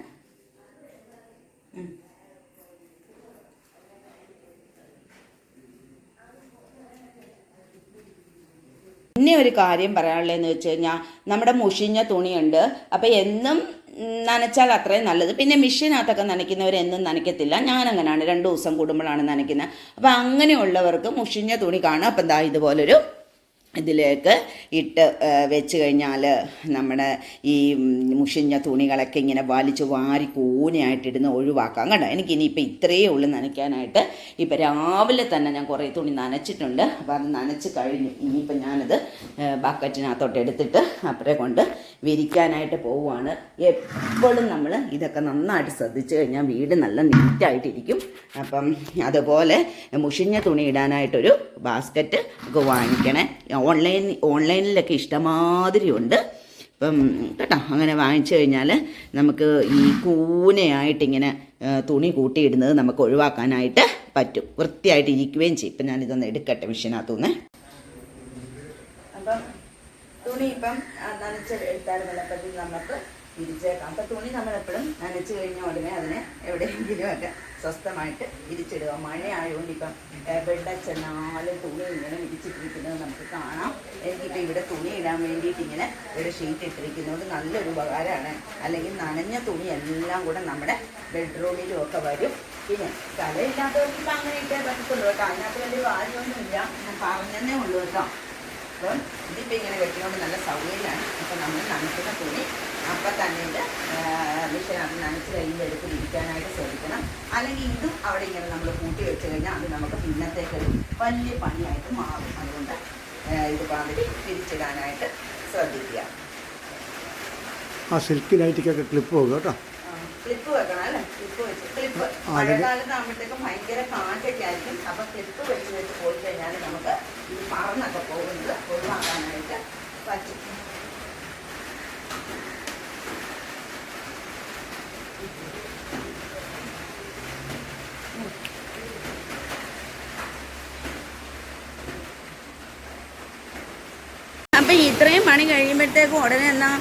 പിന്നെ ഒരു കാര്യം പറയാനുള്ളതെന്ന് വെച്ച് കഴിഞ്ഞാൽ നമ്മുടെ മുഷിഞ്ഞ തുണിയുണ്ട്. അപ്പം എന്നും നനച്ചാൽ അത്രയും നല്ലത്. പിന്നെ മെഷീനകത്തൊക്കെ നനയ്ക്കുന്നവർ എന്നും നനയ്ക്കത്തില്ല. ഞാൻ അങ്ങനെയാണ് രണ്ട് ദിവസം കൂടുമ്പോഴാണ് നനയ്ക്കുന്നത്. അപ്പോൾ അങ്ങനെയുള്ളവർക്ക് മുഷിഞ്ഞ തുണി കാണുക അപ്പം എന്താ ഇതുപോലൊരു ഇതിലേക്ക് ഇട്ട് വെച്ച് കഴിഞ്ഞാൽ നമ്മുടെ ഈ മുഷിഞ്ഞ തുണികളൊക്കെ ഇങ്ങനെ വലിച്ച് വാരി കൂനയായിട്ടിടുന്ന ഒഴിവാക്കാം. കേട്ടോ എനിക്ക് ഇനിയിപ്പോൾ ഇത്രയേ ഉള്ളൂ നനയ്ക്കാനായിട്ട്. ഇപ്പം രാവിലെ തന്നെ ഞാൻ കുറേ തുണി നനച്ചിട്ടുണ്ട്. അപ്പോൾ അത് നനച്ച് കഴിഞ്ഞു ഇനിയിപ്പോൾ ഞാനത് ബക്കറ്റിനകത്തോട്ട് എടുത്തിട്ട് അപ്പുറേ കൊണ്ട് വിരിക്കാനായിട്ട് പോവുകയാണ്. എപ്പോഴും നമ്മൾ ഇതൊക്കെ നന്നായിട്ട് ശ്രദ്ധിച്ചു കഴിഞ്ഞാൽ വീട് നല്ല നീറ്റായിട്ടിരിക്കും. അപ്പം അതുപോലെ മുഷിഞ്ഞ തുണി ഇടാനായിട്ടൊരു ബാസ്ക്കറ്റ് ഒക്കെ വാങ്ങിക്കണേ. ഓൺലൈൻ ഓൺലൈനിലൊക്കെ ഇഷ്ടമാതിരി ഉണ്ട് ഇപ്പം കേട്ടോ അങ്ങനെ വാങ്ങിച്ചു കഴിഞ്ഞാൽ നമുക്ക് ഈ കൂനയായിട്ടിങ്ങനെ തുണി കൂട്ടിയിടുന്നത് നമുക്ക് ഒഴിവാക്കാനായിട്ട് പറ്റും. വൃത്തിയായിട്ട് ഇരിക്കുകയും ചെയ്യും. ഇപ്പം ഞാനിതൊന്ന് എടുക്കട്ടെ മിഷീനകത്തുനിന്ന്. അപ്പം തുണി ഇപ്പം നനച്ച് എടുത്താലും വെള്ളപ്പത്തിൽ നമുക്ക് തിരിച്ചേക്കാം. അപ്പം തുണി നമ്മളെപ്പോഴും നനച്ച് കഴിഞ്ഞ ഉടനെ അതിനെ എവിടെയെങ്കിലും ഒക്കെ സ്വസ്ഥമായിട്ട് വിരിച്ചിടുക മഴയായതുകൊണ്ട് ഇപ്പം എവിടെ ചെന്നാലും തുണി ഇങ്ങനെ വിരിച്ചിട്ടിരിക്കുന്നത് നമുക്ക് കാണാം. എനിക്കിപ്പോൾ ഇവിടെ തുണി ഇടാൻ വേണ്ടിയിട്ട് ഇങ്ങനെ ഒരു ഷീറ്റ് ഇട്ടിരിക്കുന്നത് നല്ലൊരു ഉപകാരമാണ്. അല്ലെങ്കിൽ നനഞ്ഞ തുണി എല്ലാം കൂടെ നമ്മുടെ ബെഡ്റൂമിലും ഒക്കെ വരും. പിന്നെ സ്ഥലമില്ലാത്തവർക്ക് ഇപ്പം അങ്ങനെ ഇട്ടേ പറ്റത്തുള്ളൂ കേട്ടോ. അതിനകത്ത് വലിയ കാര്യമൊന്നുമില്ല. ഞാൻ പറഞ്ഞതേ ഉള്ളൂ കേട്ടോ. അപ്പം ഇതിപ്പോൾ ഇങ്ങനെ വെട്ടിക്കൊണ്ട് നല്ല സൗകര്യമാണ്. അപ്പം നമ്മൾ നനയ്ക്കുന്ന തുണി അപ്പം തന്നെ മിഷനകത്ത് നനച്ച് കഴിഞ്ഞ് എടുത്ത് ഇരിക്കാനായിട്ട് ശ്രദ്ധിക്കണം അല്ലെങ്കിൽ ഇതും അവിടെ ഇങ്ങനെ നമ്മൾ കൂട്ടി വെച്ച് കഴിഞ്ഞാൽ അത് നമുക്ക് പിന്നത്തേക്ക് വലിയ പണിയായിട്ട് മാറും. അതുകൊണ്ട് ഇത് പാതിരി തിരിച്ചിടാനായിട്ട് ശ്രദ്ധിക്കുക. ആ സിൽക്ക് ലൈറ്റിക്കൊക്കെ ക്ലിപ്പ് പോകും കേട്ടോ ക്ലിപ്പ് വെക്കണം അല്ലേ? ക്ലിപ്പ് വെച്ച് ക്ലിപ്പ് മഴക്കാലത്ത് ആകുമ്പോഴത്തേക്കും ഭയങ്കര കാറ്റൊക്കെ ആയിരിക്കും. അപ്പം ക്ലിപ്പ് വെച്ച് വെച്ച് പോയി കഴിഞ്ഞാൽ നമുക്ക് ഈ പറന്നൊക്കെ പോകുന്നത് ഒഴിവാക്കാനായിട്ട് പറ്റും. അപ്പം ഇത്രയും പണി കഴിയുമ്പോഴത്തേക്കും ഉടനെ എന്നാൽ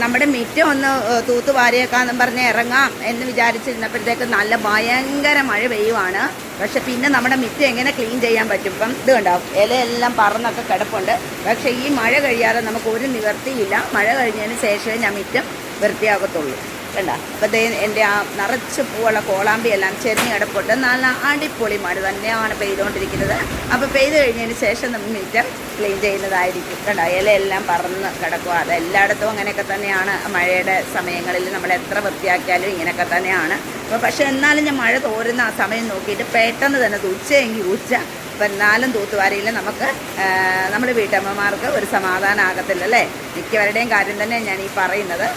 നമ്മുടെ മിറ്റം ഒന്ന് തൂത്ത് വാരിയേക്കാന്നും പറഞ്ഞ് ഇറങ്ങാം എന്ന് വിചാരിച്ചിരുന്നപ്പോഴത്തേക്ക് നല്ല ഭയങ്കര മഴ പെയ്യുവാണ്. പക്ഷെ പിന്നെ നമ്മുടെ മിറ്റം എങ്ങനെ ക്ലീൻ ചെയ്യാൻ പറ്റും? ഇപ്പം ഇത് ഉണ്ടാവും ഇലയെല്ലാം പറന്നൊക്കെ കിടപ്പുണ്ട്. പക്ഷേ ഈ മഴ കഴിയാതെ നമുക്ക് ഒരു നിവർത്തിയില്ല മഴ കഴിഞ്ഞതിന് ശേഷമേ ഞാൻ മിറ്റം വൃത്തിയാകത്തുള്ളൂ. കണ്ട അപ്പം ദേ എന്റെ ആ നിറച്ച് പൂവുള്ള കോളാമ്പി എല്ലാം ചെരിഞ്ഞ് കിടപ്പുണ്ട്. നല്ല അടിപൊളി മഴ തന്നെയാണ് പെയ്തുകൊണ്ടിരിക്കുന്നത് അപ്പോൾ പെയ്ത് കഴിഞ്ഞതിന് ശേഷം നമ്മൾ മിറ്റം ക്ലീൻ ചെയ്യുന്നതായിരിക്കും. കണ്ട? ഇലയെല്ലാം പറന്ന് കിടക്കുക അത് എല്ലായിടത്തും അങ്ങനെയൊക്കെ തന്നെയാണ്. മഴയുടെ സമയങ്ങളിൽ നമ്മൾ എത്ര വൃത്തിയാക്കിയാലും ഇങ്ങനെയൊക്കെ തന്നെയാണ്. അപ്പോൾ പക്ഷേ എന്നാലും ഞാൻ മഴ തോരുന്ന ആ സമയം നോക്കിയിട്ട് പെട്ടെന്ന് തന്നെ ഉച്ചയെങ്കിൽ ഉച്ച. എന്നാലും തൂത്തുവാരിയിൽ നമുക്ക് നമ്മുടെ വീട്ടമ്മമാർക്ക് ഒരു സമാധാനം ആകത്തില്ല അല്ലേ മിക്കവരുടെയും കാര്യം തന്നെ ഞാൻ ഈ പറയുന്നത്.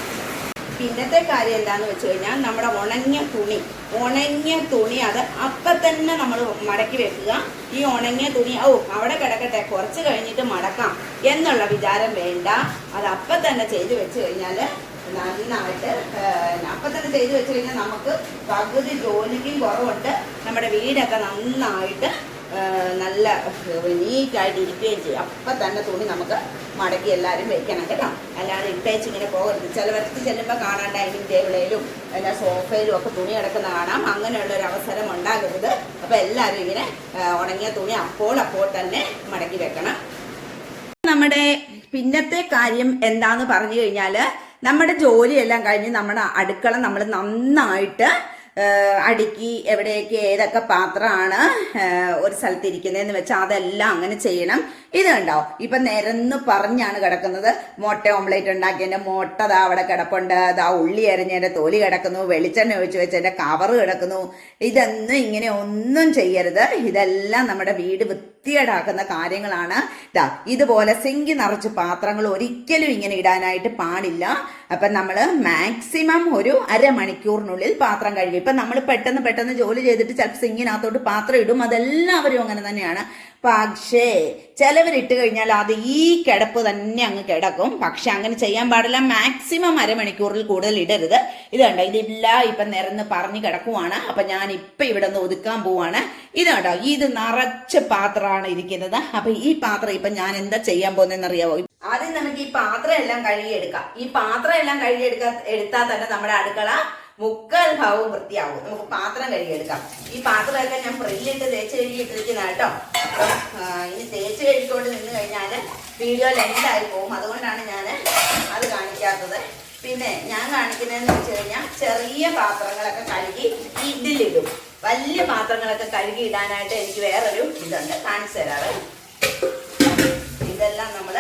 പിന്നത്തെ കാര്യം എന്താന്ന് വെച്ച് കഴിഞ്ഞാൽ നമ്മുടെ ഉണങ്ങിയ തുണി ഉണങ്ങിയ തുണി അത് അപ്പം തന്നെ നമ്മൾ മടക്കി വെക്കുക. ഈ ഉണങ്ങിയ തുണി ഓ അവിടെ കിടക്കട്ടെ കുറച്ച് കഴിഞ്ഞിട്ട് മടക്കാം എന്നുള്ള വിചാരം വേണ്ട. അത് അപ്പം തന്നെ ചെയ്തു വെച്ച് കഴിഞ്ഞാൽ നന്നായിട്ട് അപ്പം തന്നെ ചെയ്തു വെച്ച് കഴിഞ്ഞാൽ നമുക്ക് പകുതി ജോലിക്കും കുറവുണ്ട്. നമ്മുടെ വീടൊക്കെ നന്നായിട്ട് നല്ല നീറ്റായിട്ട് ഇരിക്കുകയും ചെയ്യും. അപ്പം തന്നെ തുണി നമുക്ക് മടക്കി എല്ലാവരും വെക്കണം കേട്ടോ. അല്ലാതെ ഇട്ടേച്ച് ഇങ്ങനെ പോകരുത്. ചിലവർക്ക് ചെല്ലുമ്പോൾ കാണാൻ ഡൈനിങ് ടേബിളിലും എല്ലാ സോഫയിലും ഒക്കെ തുണി കിടക്കുന്ന കാണാം. അങ്ങനെയുള്ള ഒരു അവസരം ഉണ്ടാകരുത്. അപ്പോൾ എല്ലാവരും ഇങ്ങനെ ഉണങ്ങിയ തുണി അപ്പോൾ അപ്പോൾ തന്നെ മടക്കി വെക്കണം. നമ്മുടെ പിന്നത്തെ കാര്യം എന്താന്ന് പറഞ്ഞു കഴിഞ്ഞാൽ നമ്മുടെ ജോലിയെല്ലാം കഴിഞ്ഞ് നമ്മുടെ അടുക്കള നമ്മൾ നന്നായിട്ട് അടുക്കി എവിടെയൊക്കെ ഏതൊക്കെ പാത്രമാണ് ഒരു സ്ഥലത്തിരിക്കുന്നതെന്ന് വെച്ചാൽ അതെല്ലാം അങ്ങനെ ചെയ്യണം. ഇത് കണ്ടോ? ഇപ്പൊ നിരന്ന് പറഞ്ഞാണ് കിടക്കുന്നത്. മുട്ട ഓംലേറ്റ് ഉണ്ടാക്കിയതിന്റെ മുട്ട ദാ അവിടെ കിടപ്പുണ്ട്. ദാ ഉള്ളി അരിഞ്ഞതിന്റെ തോലി കിടക്കുന്നു. വെളിച്ചെണ്ണ ഒഴിച്ച് വെച്ചതിന്റെ കവറ് കിടക്കുന്നു. ഇതൊന്നും ഇങ്ങനെ ഒന്നും ചെയ്യരുത്. ഇതെല്ലാം നമ്മുടെ വീട് വൃത്തികേടാക്കുന്ന കാര്യങ്ങളാണ്. ഇതാ ഇതുപോലെ സിങ്കി നിറച്ച് പാത്രങ്ങൾ ഒരിക്കലും ഇങ്ങനെ ഇടാനായിട്ട് പാടില്ല. അപ്പം നമ്മൾ മാക്സിമം ഒരു അരമണിക്കൂറിനുള്ളിൽ പാത്രം കഴുകി. ഇപ്പം നമ്മൾ പെട്ടെന്ന് പെട്ടെന്ന് ജോലി ചെയ്തിട്ട് ചിലപ്പോൾ സിങ്കിനകത്തോട്ട് പാത്രം ഇടും. അതെല്ലാവരും അങ്ങനെ തന്നെയാണ്. പക്ഷേ ചിലവരിട്ട് കഴിഞ്ഞാൽ അത് ഈ കിടപ്പ് തന്നെ അങ്ങ് കിടക്കും. പക്ഷെ അങ്ങനെ ചെയ്യാൻ പാടില്ല. മാക്സിമം അരമണിക്കൂറിൽ കൂടുതൽ ഇടരുത്. ഇത് കണ്ടോ? ഇതില്ല ഇപ്പം നിരന്ന് പറഞ്ഞു കിടക്കുവാണ്. അപ്പം ഞാൻ ഇപ്പം ഇവിടെ നിന്ന് ഒതുക്കാൻ പോവാണ്. ഇത് കണ്ടോ? ഇത് നിറച്ച് പാത്രമാണ് ഇരിക്കുന്നത്. അപ്പം ഈ പാത്രം ഇപ്പം ഞാൻ എന്താ ചെയ്യാൻ പോകുന്നതെന്ന് ആദ്യം നമുക്ക് ഈ പാത്രം എല്ലാം കഴുകിയെടുക്കാം. ഈ പാത്രം എല്ലാം കഴുകിയെടുക്കാൻ എടുത്താൽ തന്നെ നമ്മുടെ അടുക്കള മുക്കാൽ ഭാവവും വൃത്തിയാവും. നമുക്ക് പാത്രം കഴുകിയെടുക്കാം. ഈ പാത്രമൊക്കെ ഞാൻ പ്രില്ലിട്ട് തേച്ച് കഴുകിയിട്ടിരിക്കുന്ന കേട്ടോ. അപ്പം ഇനി തേച്ച് കഴിച്ചുകൊണ്ട് നിന്ന് കഴിഞ്ഞാൽ വീഡിയോ ലെങ്തായി പോകും. അതുകൊണ്ടാണ് ഞാൻ അത് കാണിക്കാത്തത്. പിന്നെ ഞാൻ കാണിക്കുന്നതെന്ന് വെച്ച് കഴിഞ്ഞാൽ ചെറിയ പാത്രങ്ങളൊക്കെ കഴുകി ഇതിലിടും. വലിയ പാത്രങ്ങളൊക്കെ കഴുകി ഇടാനായിട്ട് എനിക്ക് വേറൊരു ഇതുണ്ട്. കാണിച്ചു തരാറ് ഇതെല്ലാം നമ്മൾ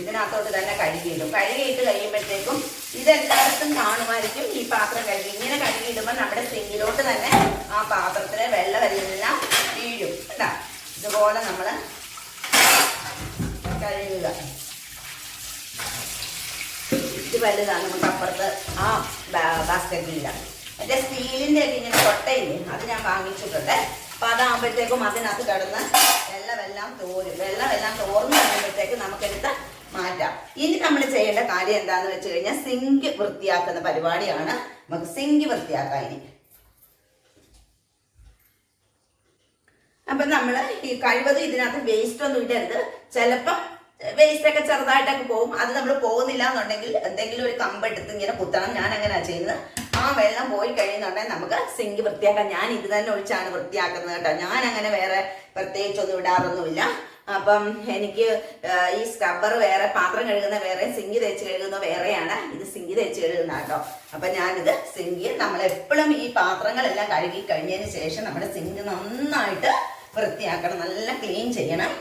ഇതിനകത്തോട്ട് തന്നെ കഴുകിയിടും കഴുകിയിട്ട് കഴിയുമ്പോഴത്തേക്കും ഇതെല്ലായിടത്തും കാണുമായിരിക്കും ഈ പാത്രം കഴുകി. ഇങ്ങനെ കഴുകിയിടുമ്പോൾ നമ്മുടെ സിങ്കിലോട്ട് തന്നെ ആ പാത്രത്തിലെ വെള്ളമെല്ലാം വീഴും. കേട്ടാ ഇതുപോലെ നമ്മൾ കഴുകുക. ഇത് വലുതാണ് നമുക്ക് അപ്പുറത്ത് ആ ബാസ്കറ്റിലില്ല മറ്റേ സ്റ്റീലിന്റെ ഒക്കെ ഇങ്ങനെ കൊട്ടയില്ലേ അത് ഞാൻ വാങ്ങിച്ചിട്ടുണ്ട്. അപ്പൊ അതാകുമ്പോഴത്തേക്കും അതിനകത്ത് കിടന്ന് വെള്ളമെല്ലാം തോരും. വെള്ളമെല്ലാം തോർന്നു കഴിയുമ്പോഴത്തേക്ക് നമുക്കെടുത്ത് മാറ്റാം. ഇനി നമ്മൾ ചെയ്യേണ്ട കാര്യം എന്താന്ന് വെച്ച് കഴിഞ്ഞാൽ സിങ്ക് വൃത്തിയാക്കുന്ന പരിപാടിയാണ്. നമുക്ക് സിങ്ക് വൃത്തിയാക്കാം ഇനി. അപ്പൊ നമ്മൾ ഈ കഴിവതും ഇതിനകത്ത് വേസ്റ്റ് ഒന്നും ഇടരുത്. ചിലപ്പം വേസ്റ്റ് ഒക്കെ ചെറുതായിട്ടൊക്കെ പോകും അത് നമ്മൾ പോകുന്നില്ല എന്നുണ്ടെങ്കിൽ എന്തെങ്കിലും ഒരു കമ്പെടുത്ത് ഇങ്ങനെ കുത്തണം. ഞാൻ അങ്ങനെ ചെയ്യുന്നത്. ആ വെള്ളം പോയി കഴിയുന്നുണ്ടെങ്കിൽ നമുക്ക് സിങ്ക് വൃത്തിയാക്കാം. ഞാൻ ഇത് തന്നെ ഒഴിച്ചാണ് വൃത്തിയാക്കുന്നത് കേട്ടോ. ഞാൻ അങ്ങനെ വേറെ പ്രത്യേകിച്ചൊന്നും ഇടാറൊന്നുമില്ല. അപ്പം എനിക്ക് ഈ സ്ക്രബ്ബർ വേറെ പാത്രം കഴുകുന്ന വേറെ സിങ്കി തേച്ച് കഴുകുന്ന വേറെയാണ്. ഇത് സിങ്കി തേച്ച് കഴുകുന്ന കേട്ടോ. അപ്പൊ ഞാനിത് സിങ്കി നമ്മൾ എപ്പോഴും ഈ പാത്രങ്ങളെല്ലാം കഴുകി കഴിഞ്ഞതിന് ശേഷം നമ്മുടെ സിങ്ക് നന്നായിട്ട് വൃത്തിയാക്കണം നല്ല ക്ലീൻ ചെയ്യണം.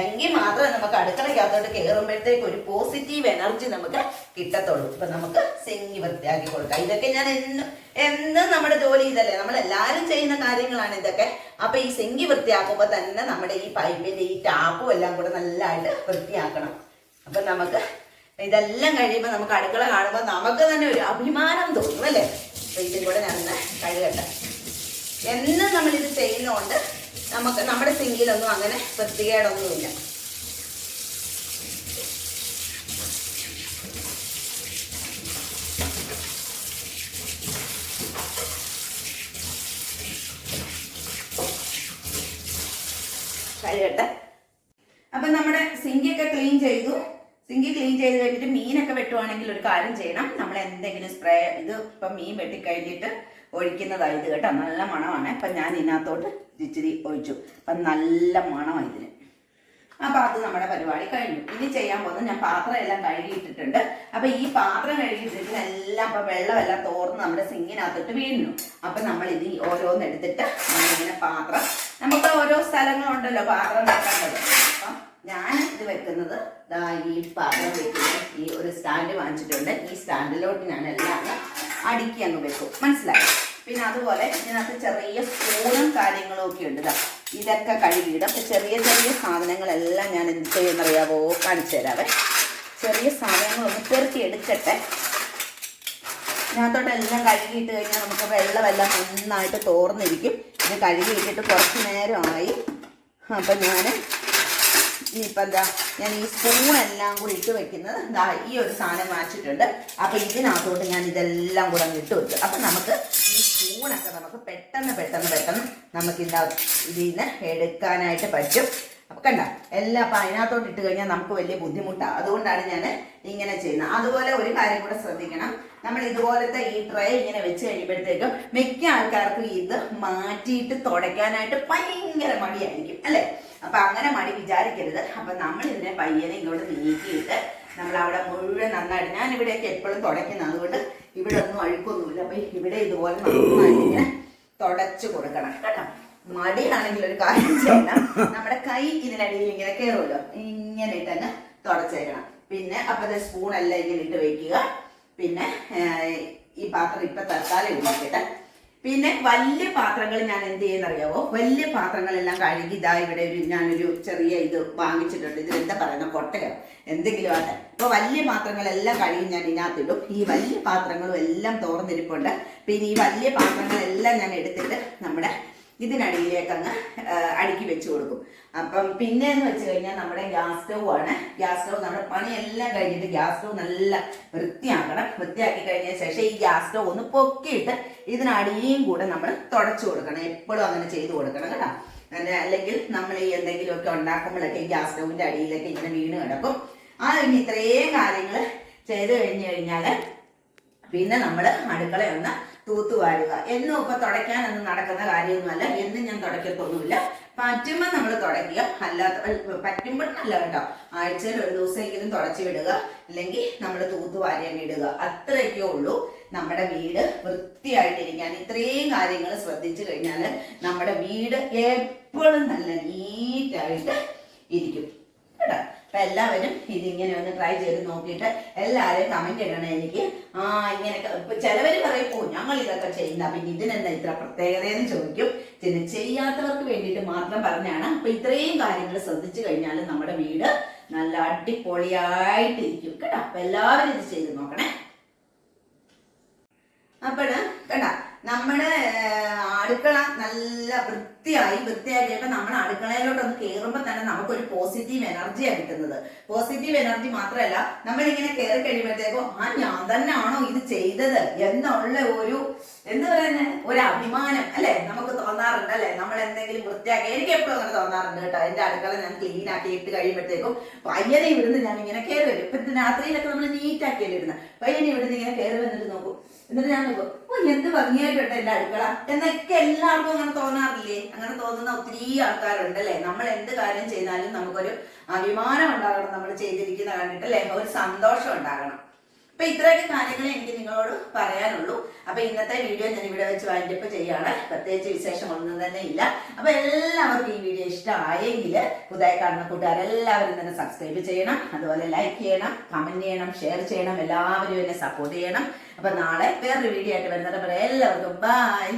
എങ്കിൽ മാത്രമേ നമുക്ക് അടുക്കളയ്ക്കകത്തോട്ട് കയറുമ്പോഴത്തേക്ക് ഒരു പോസിറ്റീവ് എനർജി നമുക്ക് കിട്ടത്തുള്ളൂ. ഇപ്പൊ നമുക്ക് സെങ്ങി വൃത്തിയാക്കി കൊടുക്കാം. ഇതൊക്കെ ഞാൻ എന്നും എന്നും നമ്മുടെ ജോലി ഇതല്ലേ? നമ്മൾ എല്ലാവരും ചെയ്യുന്ന കാര്യങ്ങളാണ് ഇതൊക്കെ. അപ്പൊ ഈ സിങ്കി വൃത്തിയാക്കുമ്പോൾ തന്നെ നമ്മുടെ ഈ പൈപ്പിന്റെ ഈ ടാപ്പും എല്ലാം കൂടെ നല്ലതായിട്ട് വൃത്തിയാക്കണം. അപ്പൊ നമുക്ക് ഇതെല്ലാം കഴിയുമ്പോൾ നമുക്ക് അടുക്കള കാണുമ്പോൾ നമുക്ക് തന്നെ ഒരു അഭിമാനം തോന്നും അല്ലേ? ഇതും കൂടെ ഞാൻ കഴുകട്ടെ. എന്നും നമ്മളിത് ചെയ്യുന്നതുകൊണ്ട് നമുക്ക് നമ്മുടെ സിങ്കിലൊന്നും അങ്ങനെ വൃത്തികേടൊന്നുമില്ല. കഴിയട്ടെ അപ്പൊ നമ്മുടെ സിങ്കൊക്കെ ക്ലീൻ ചെയ്തു. സിങ്കി ക്ലീൻ ചെയ്ത് കഴിഞ്ഞിട്ട് മീനൊക്കെ വെട്ടുവാണെങ്കിൽ ഒരു കാര്യം ചെയ്യണം. നമ്മൾ എന്തെങ്കിലും സ്പ്രേ ഇത് ഇപ്പം മീൻ വെട്ടിക്കഴിഞ്ഞിട്ട് ഒഴിക്കുന്നതാണ് ഇത് കേട്ടോ. നല്ല മണമാണ്. അപ്പം ഞാൻ ഇതിനകത്തോട്ട് ഇച്ചിരി ഒഴിച്ചു. അപ്പം നല്ല മണമാണ് ഇതിന്. അപ്പം അത് നമ്മുടെ പരിപാടി കഴിഞ്ഞു. ഇനി ചെയ്യാൻ പോകുന്നത് ഞാൻ പാത്രം എല്ലാം കഴുകിയിട്ടിട്ടുണ്ട്. അപ്പം ഈ പാത്രം കഴുകിയിട്ടിട്ട് എല്ലാം ഇപ്പൊ വെള്ളമെല്ലാം തോർന്ന് നമ്മുടെ സിങ്ങിനകത്തിട്ട് വീഴുന്നു. അപ്പം നമ്മൾ ഇത് ഓരോന്ന് എടുത്തിട്ട് നമ്മളിങ്ങനെ പാത്രം നമുക്ക് ഓരോ സ്ഥലങ്ങളുണ്ടല്ലോ പാത്രം വെക്കേണ്ടത്. അപ്പം ഞാൻ ഇത് വെക്കുന്നത് ദാ ഈ പാത്രം വെക്കുന്ന ഈ ഒരു സ്റ്റാൻഡ് വാങ്ങിച്ചിട്ടുണ്ട്. ഈ സ്റ്റാൻഡിലോട്ട് ഞാൻ എല്ലാം അടുക്കി അങ്ങ് വെക്കും. മനസ്സിലായി? പിന്നെ അതുപോലെ ഇതിനകത്ത് ചെറിയ സ്പൂണും കാര്യങ്ങളും ഒക്കെ ഉണ്ട് ഇതൊക്കെ കഴുകിയിടും. അപ്പം ചെറിയ ചെറിയ സാധനങ്ങളെല്ലാം ഞാൻ എന്ത് ചെയ്യുന്നറിയാവോ? കാണിച്ചു തരാവേ. ചെറിയ സാധനങ്ങളൊന്ന് പെറുക്കി എടുക്കട്ടെ. ഇതിനകത്തോട്ട് എല്ലാം കഴുകിയിട്ട് കഴിഞ്ഞാൽ നമുക്ക് വെള്ളമെല്ലാം നന്നായിട്ട് തോർന്നിരിക്കും. ഇത് കഴുകിയിട്ടിട്ട് കുറച്ച് നേരമായി. അപ്പം ഞാൻ ഇനിയിപ്പോൾ എന്താ ഞാൻ ഈ സ്പൂണെല്ലാം കൂടി ഇട്ട് വെക്കുന്നത് എന്താ ഈ ഒരു സാധനം വാങ്ങിച്ചിട്ടുണ്ട് അപ്പം ഇതിനകത്തോട്ട് ഞാൻ ഇതെല്ലാം കൂടെ ഇട്ട് വെച്ചു അപ്പം നമുക്ക് ഈ സ്പൂണൊക്കെ നമുക്ക് പെട്ടെന്ന് പെട്ടെന്ന് പെട്ടെന്ന് നമുക്ക് ഇതാ ഇതിൽ നിന്ന് എടുക്കാനായിട്ട് പറ്റും. അപ്പം കണ്ട? എല്ലാം അപ്പം അതിനകത്തോട്ട് ഇട്ട് കഴിഞ്ഞാൽ നമുക്ക് വലിയ ബുദ്ധിമുട്ടാണ് അതുകൊണ്ടാണ് ഞാൻ ഇങ്ങനെ ചെയ്യുന്നത്. അതുപോലെ ഒരു കാര്യം കൂടെ ശ്രദ്ധിക്കണം. നമ്മൾ ഇതുപോലത്തെ ഈ ട്രേ ഇങ്ങനെ വെച്ച് കഴിയുമ്പോഴത്തേക്കും മിക്ക ആൾക്കാർക്കും ഇത് മാറ്റിയിട്ട് തുടയ്ക്കാനായിട്ട് ഭയങ്കര മടിയായിരിക്കും അല്ലേ? അപ്പം അങ്ങനെ മടി വിചാരിക്കരുത്. അപ്പം നമ്മൾ ഇതിനെ പയ്യനെ ഇങ്ങോട്ട് നീക്കിയിട്ട് നമ്മൾ അവിടെ മുഴുവൻ നന്നായിട്ട് ഞാൻ ഇവിടെയൊക്കെ എപ്പോഴും തുടയ്ക്കുന്നത്. അതുകൊണ്ട് ഇവിടെ ഒന്നും അഴുക്കൊന്നുമില്ല. അപ്പൊ ഇവിടെ ഇതുപോലെ നന്നായിട്ട് തുടച്ചു കൊടുക്കണം. കേട്ടോ? മടിയാണെങ്കിൽ ഒരു കാര്യം ചെയ്യണം നമ്മുടെ കൈ ഇതിനടിയിൽ ഇങ്ങനെ കയറുമല്ലോ. ഇങ്ങനെ ഇട്ടങ്ങ് തുടച്ചേക്കണം. പിന്നെ അപ്പൊ സ്പൂൺ എല്ലാം ഇങ്ങനെ ഇട്ട് വെക്കുക. പിന്നെ ഈ പാത്രം ഇപ്പൊ തൽക്കാലം ഉണ്ടാക്കിയിട്ട് പിന്നെ വലിയ പാത്രങ്ങൾ ഞാൻ എന്ത് ചെയ്യുന്നറിയാവോ? വലിയ പാത്രങ്ങളെല്ലാം കഴുകി ഇതാ ഇവിടെ ഒരു ഞാനൊരു ചെറിയ ഇത് വാങ്ങിച്ചിട്ടുണ്ട്. ഇതിൽ എന്താ പറയുന്ന? കൊട്ടയോ? എന്തെങ്കിലും ആട്ടെ. ഇപ്പൊ വലിയ പാത്രങ്ങളെല്ലാം കഴുകി ഞാൻ ഇതിനകത്തിടും. ഈ വലിയ പാത്രങ്ങളും എല്ലാം തോർന്നിരിപ്പുണ്ട്. പിന്നെ ഈ വലിയ പാത്രങ്ങളെല്ലാം ഞാൻ എടുത്തിട്ട് നമ്മുടെ ഇതിനടിയിലേക്ക് അങ്ങ് അടുക്കി വെച്ച് കൊടുക്കും. അപ്പം പിന്നെ എന്ന് വെച്ച് കഴിഞ്ഞാൽ നമ്മുടെ ഗ്യാസ് സ്റ്റൗ ആണ്. ഗ്യാസ് സ്റ്റൗ നമ്മുടെ പണിയെല്ലാം കഴിഞ്ഞിട്ട് ഗ്യാസ് സ്റ്റൗ നല്ല വൃത്തിയാക്കണം. വൃത്തിയാക്കി കഴിഞ്ഞ ശേഷം ഈ ഗ്യാസ് സ്റ്റൗ ഒന്ന് പൊക്കിയിട്ട് ഇതിനടിയും കൂടെ നമ്മൾ തുടച്ചു കൊടുക്കണം. എപ്പോഴും അങ്ങനെ ചെയ്തു കൊടുക്കണം കേട്ടോ. അല്ലെങ്കിൽ നമ്മൾ ഈ എന്തെങ്കിലുമൊക്കെ ഉണ്ടാക്കുമ്പോഴൊക്കെ ഗ്യാസ് സ്റ്റൗവിന്റെ അടിയിലൊക്കെ ഇങ്ങനെ വീണ് കിടക്കും. ആ ഇനി ഇത്രയും കാര്യങ്ങൾ ചെയ്ത് കഴിഞ്ഞു കഴിഞ്ഞാൽ പിന്നെ നമ്മൾ അടുക്കളയൊന്ന് തൂത്തുവാരുക എന്നും ഇപ്പൊ തുടയ്ക്കാനൊന്നും നടക്കുന്ന കാര്യമൊന്നുമല്ല. എന്നും ഞാൻ തുടയ്ക്കത്തൊന്നുമില്ല. പറ്റുമ്പോൾ നമ്മൾ തുടയ്ക്കുക. അല്ലാത്ത പറ്റുമ്പോൾ അല്ല കേട്ടോ. ആഴ്ചയിൽ ഒരു ദിവസമെങ്കിലും തുടച്ചു വിടുക. അല്ലെങ്കിൽ നമ്മൾ തൂത്തുവാരി അങ്ങ് ഇടുക. അത്രയൊക്കെ ഉള്ളൂ. നമ്മുടെ വീട് വൃത്തിയായിട്ടിരിക്കാൻ ഇത്രയും കാര്യങ്ങൾ ശ്രദ്ധിച്ചു കഴിഞ്ഞാൽ നമ്മുടെ വീട് എപ്പോഴും നല്ല നീറ്റായിട്ട് ഇരിക്കും. കേട്ടോ? അപ്പൊ എല്ലാവരും ഇതിങ്ങനെ ഒന്ന് ട്രൈ ചെയ്ത് നോക്കിയിട്ട് എല്ലാവരും കമന്റ് ഇടണം എനിക്ക്. ആ ഇങ്ങനെയൊക്കെ ഇപ്പൊ ചിലവര് പറയും ഞങ്ങൾ ഇതൊക്കെ ചെയ്യുന്ന പിന്നെ ഇതിനെന്താ ഇത്ര പ്രത്യേകതയെന്ന് ചോദിക്കും. പിന്നെ ചെയ്യാത്തവർക്ക് വേണ്ടിയിട്ട് മാത്രം പറഞ്ഞാണ്. അപ്പൊ ഇത്രയും കാര്യങ്ങൾ ശ്രദ്ധിച്ചു കഴിഞ്ഞാൽ നമ്മുടെ വീട് നല്ല അടിപൊളിയായിട്ടിരിക്കും. കേട്ടോ? അപ്പൊ എല്ലാവരും ഇത് ചെയ്ത് നോക്കണേ. അപ്പോഴ് കണ്ട? നമ്മുടെ അടുക്കള നല്ല വൃത്തിയായി വൃത്തിയായി കഴിയുമ്പോൾ നമ്മുടെ അടുക്കളയിലോട്ട് ഒന്ന് കയറുമ്പോൾ തന്നെ നമുക്കൊരു പോസിറ്റീവ് എനർജിയാണ് കിട്ടുന്നത്. പോസിറ്റീവ് എനർജി മാത്രമല്ല നമ്മളിങ്ങനെ കയറി കഴിയുമ്പോഴത്തേക്കും ആ ഞാൻ തന്നെയാണോ ഇത് ചെയ്തത്? എന്നുള്ള ഒരു എന്ത് പറയുന്നത് ഒരു അഭിമാനം അല്ലെ? നമുക്ക് തോന്നാറുണ്ട് അല്ലെ? നമ്മൾ എന്തെങ്കിലും വൃത്തിയാക്കി എനിക്ക് എപ്പോഴും അങ്ങനെ തോന്നാറുണ്ട് കേട്ടോ. എന്റെ അടുക്കള ഞാൻ ക്ലീൻ ആക്കി ഇട്ട് കഴിയുമ്പോഴത്തേക്കും പയ്യനെ ഇവിടുന്ന് ഞാൻ ഇങ്ങനെ കയറി വരും. ഇപ്പൊ രാത്രിയിലൊക്കെ നമ്മൾ നീറ്റ് ആക്കിയല്ലേ ഇടുന്നത് പയ്യനെ ഇവിടുന്ന് ഇങ്ങനെ കയറി വന്നിട്ട് നോക്കും. എന്നിട്ട് ഞാൻ നോക്കും എന്ത് ഭംഗിയായിട്ടുണ്ട് എന്റെ അടുക്കള. എന്നൊക്കെ എല്ലാവർക്കും അങ്ങനെ തോന്നാറില്ലേ? അങ്ങനെ തോന്നുന്ന ഒത്തിരി ആൾക്കാരുണ്ട് അല്ലെ നമ്മൾ എന്ത് കാര്യം ചെയ്താലും നമുക്കൊരു അഭിമാനം ഉണ്ടാകണം. നമ്മൾ ചെയ്തിരിക്കുന്ന കണ്ടിട്ട് അല്ലെ ഒരു സന്തോഷം ഉണ്ടാകണം. അപ്പൊ ഇത്രയൊക്കെ കാര്യങ്ങളെ എനിക്ക് നിങ്ങളോട് പറയാനുള്ളൂ. അപ്പൊ ഇന്നത്തെ വീഡിയോ ഞാൻ ഇവിടെ വെച്ച് വൈൻഡപ്പ് ചെയ്യാണ് പ്രത്യേകിച്ച് വിശേഷമൊന്നും തന്നെ ഇല്ല. അപ്പൊ എല്ലാവർക്കും ഈ വീഡിയോ ഇഷ്ടമായെങ്കിൽ പുതിയ കാണുന്ന കൂട്ടുകാരെല്ലാവരും തന്നെ സബ്സ്ക്രൈബ് ചെയ്യണം. അതുപോലെ ലൈക്ക് ചെയ്യണം കമന്റ് ചെയ്യണം ഷെയർ ചെയ്യണം. എല്ലാവരും എന്നെ സപ്പോർട്ട് ചെയ്യണം. അപ്പൊ നാളെ വേറൊരു വീഡിയോ ആയിട്ട് വരുന്നത് എല്ലാവർക്കും ബൈ